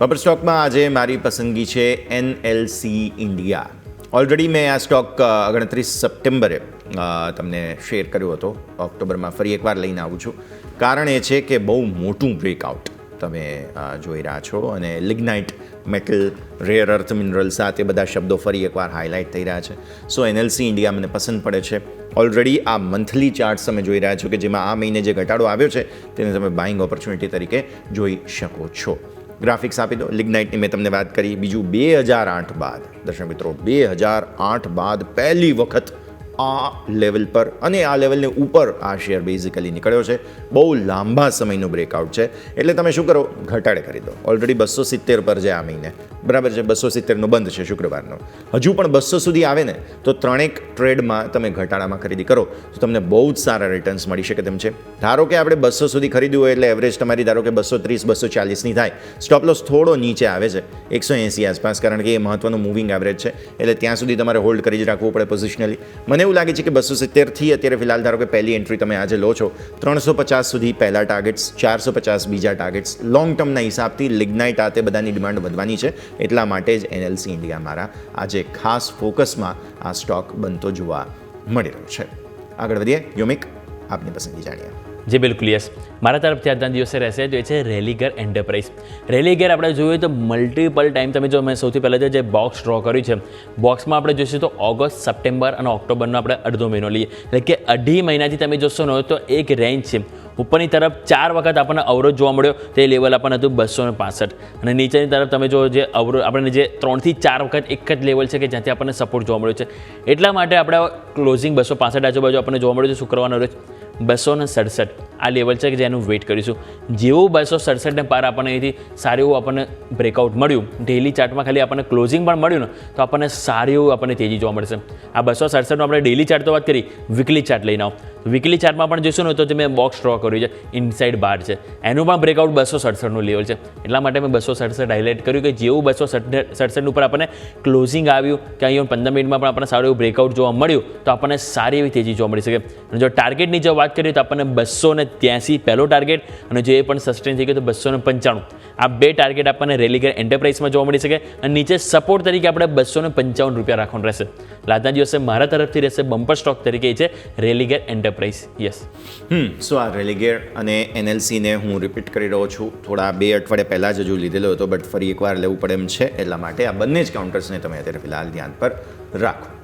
બપોર સ્ટોકમાં આજે મારી પસંદગી છે એનએલસી ઇન્ડિયા ઓલરેડી મેં આ સ્ટોક ઓગણત્રીસ સપ્ટેમ્બરે તમને શેર કર્યો હતો. ઓક્ટોબરમાં ફરી એકવાર લઈને આવું છું. કારણ એ છે કે બહુ મોટું બ્રેકઆઉટ તમે જોઈ રહ્યા છો અને lignite metal rare earth minerals તે બધા શબ્દો ફરી એકવાર હાઇલાઇટ થઈ રહ્યા છે. સો એનએલસી ઇન્ડિયા મને પસંદ પડે છે. ઓલરેડી આ મંથલી ચાર્ટ્સ તમે જોઈ રહ્યા છો કે જેમાં આ મહિને જે ઘટાડો આવ્યો છે, તેને તમે બાઇંગ ઓપોર્ચ્યુનિટી તરીકે જોઈ શકો છો. ગ્રાફિક્સ આપી દો. લિગ્નાઇટની મેં તમને વાત કરી. બીજું બે હજાર આઠ બાદ. દર્શક મિત્રો, બે હજાર આઠ બાદ પહેલી વખત આ લેવલ પર અને આ લેવલને ઉપર આ શેર બેઝિકલી નીકળ્યો છે. બહુ લાંબા સમયનું બ્રેકઆઉટ છે. એટલે તમે શું કરો? ઘટાડે કરી દો. ઓલરેડી બસો સિત્તેર પર છે આ મહિને. બરાબર છે? બસો સિત્તેરનો બંધ છે શુક્રવારનો. હજુ પણ બસો સુધી આવે ને, તો ત્રણેક ટ્રેડમાં તમે ઘટાડામાં ખરીદી કરો. તો તમને બહુ જ સારા રિટર્ન્સ મળી શકે તેમ છે. ધારો કે આપણે બસો સુધી ખરીદ્યું હોય એટલે એવરેજ તમારી, ધારો કે બસો ત્રીસ, બસો ચાલીસની થાય. સ્ટોપ લોસ થોડો નીચે આવે છે. એકસો એંસી આસપાસ, કારણ કે એ મહત્વનું મૂવિંગ એવરેજ છે. એટલે ત્યાં સુધી તમારે હોલ્ડ કરી જ રાખવું પડે પોઝિશનલી મને એવું લાગે છે કે બસો સિત્તેરથી અત્યારે ફિલહાલ ધારો કે પહેલી એન્ટ્રી તમે આજે લો છો, ત્રણસો પચાસ સુધી પહેલા ટાર્ગેટ્સ ચારસો પચાસ બીજા ટાર્ગેટ્સ લોંગ ટર્મના હિસાબથી લિગ્નાઇટ આ તે બધાની ડિમાન્ડ વધવાની છે. એટલા માટે જ એનએલસી ઇન્ડિયા મારા આજે ખાસ ફોકસમાં આ સ્ટોક બનતો જોવા મળી રહ્યો છે. આગળ વધીએ યોમિક આપની પસંદગી જાણીએ. જી બિલકુલ યસ મારા તરફથી આજના દિવસે રહેશે જે છે રેલીગર એન્ટરપ્રાઇઝ રેલીગર આપણે જોઈએ તો મલ્ટિપલ ટાઈમ તમે જો મેં સૌથી પહેલાં જે બોક્સ ડ્રો કર્યું છે બોક્સમાં આપણે જોઈશું તો ઓગસ્ટ, સપ્ટેમ્બર અને ઓક્ટોબરનો આપણે અડધો મહિનો લઈએ. એટલે કે અઢી મહિનાથી તમે જોશો ને તો એક રેન્જ છે. ઉપરની તરફ ચાર વખત આપણને અવરોધ જોવા મળ્યો, તે લેવલ આપણને હતું બસો ને પાસઠ. અને નીચેની તરફ તમે જો જે અવરોધ, આપણને જે ત્રણથી ચાર વખત એક જ લેવલ છે કે જ્યાંથી આપણને સપોર્ટ જોવા મળ્યો છે. એટલા માટે આપણે ક્લોઝિંગ બસો પાસઠ આજુબાજુ આપણને જોવા મળ્યું છે શુક્રવારનો રોજ. બસો ને સડસઠ આ લેવલ છે કે જેનું વેઇટ કરીશું. જેવું બસો સડસઠને પાર આપણને અહીંથી સારું એવું આપણને બ્રેકઆઉટ મળ્યું ડેલી ચાર્ટમાં ખાલી આપણને ક્લોઝિંગ પણ મળ્યું ને, તો આપણને સારું એવું આપણને તેજી જોવા મળશે. આ બસો સડસઠનું આપણે ડેલી ચાર્ટ તો વાત કરી વીકલી ચાર્ટ લઈને આવો. વીકલી ચાર્ટમાં પણ જોઈશું ને, તો જે મેં બોક્સ ડ્રો કર્યું છે ઇનસાઇડ બાર છે. એનું પણ બ્રેકઆઉટ બસો સડસઠનું લેવલ છે. એટલા માટે મેં બસો સડસઠ હાઇલાઇટ કર્યું કે જેવું બસો સડસઠ ઉપર આપણને ક્લોઝિંગ આવ્યું, કે અહીંયા પંદર મિનિટમાં પણ આપણને સારું એવું બ્રેકઆઉટ જોવા મળ્યું, તો આપણને સારી એવી તેજી જોવા મળી શકે. અને જો ટાર્ગેટની જો વાત કરીએ તો આપણને બસો ને ત્યાંસી પહેલો ટાર્ગેટ અને જો એ પણ સસ્ટેન થઈ ગયો તો બસો પંચાણું. આ બે ટાર્ગેટ આપણને રેલીગર એન્ટરપ્રાઇઝમાં જોવા મળી શકે અને નીચે સપોર્ટ તરીકે આપણે બસો પંચાવન રૂપિયા રાખવાનું રહેશે. એટલે દિવસે મારા તરફથી રહેશે બમ્પર સ્ટોક તરીકે છે રેલીગર એન્ટરપ્રાઇઝ યસ હમ સો આ રેલિગેર અને એનએલસીને હું રિપીટ કરી રહ્યો છું. થોડા બે અઠવાડિયા પહેલાં જ હજુ લીધેલો હતો બટ ફરી એકવાર લેવું પડે એમ છે એટલા માટે આ બંને જ કાઉન્ટર્સને તમે અત્યારે ફિલહાલ ધ્યાન પર રાખો.